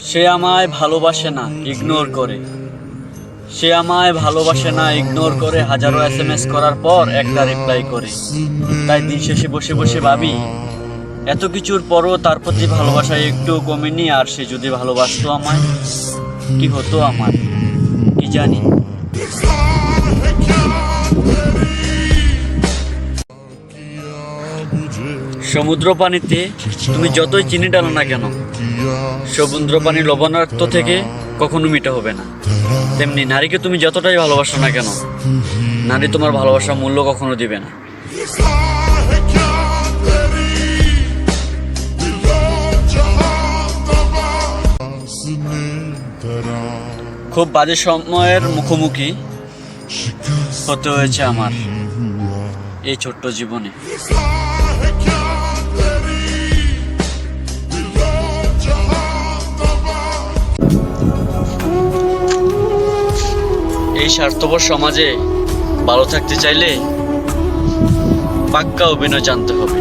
সে আমায় ভালোবাসে না ইগনোর করে। সে আমায় ভালোবাসে না ইগনোর করে হাজারো এস এম এস করার পর একটা রিপ্লাই করে। তাই দিন শেষে বসে বসে ভাবি, এত কিছুর পরও তার প্রতি ভালোবাসা একটু কমেনি, আর সে যদি ভালোবাসতো আমায়, কি হতো আমার? কি জানি। সমুদ্র পানিতে তুমি যতই চিনি ডালো না কেন সমুদ্র পানি লবণাক্ত থেকে কখনো মিটা হবে না। তেমনি নারীকে তুমি যতটাই ভালোবাসো না কেন, নারী তোমার ভালোবাসার মূল্য কখনো দিবে না। খুব বাজে সময়ের মুখোমুখি হতে হয়েছে আমার এই ছোট্ট জীবনে। এই স্বার্থপর সমাজে ভালো থাকতে চাইলে পাক্কা অভিনয় জানতে হবে।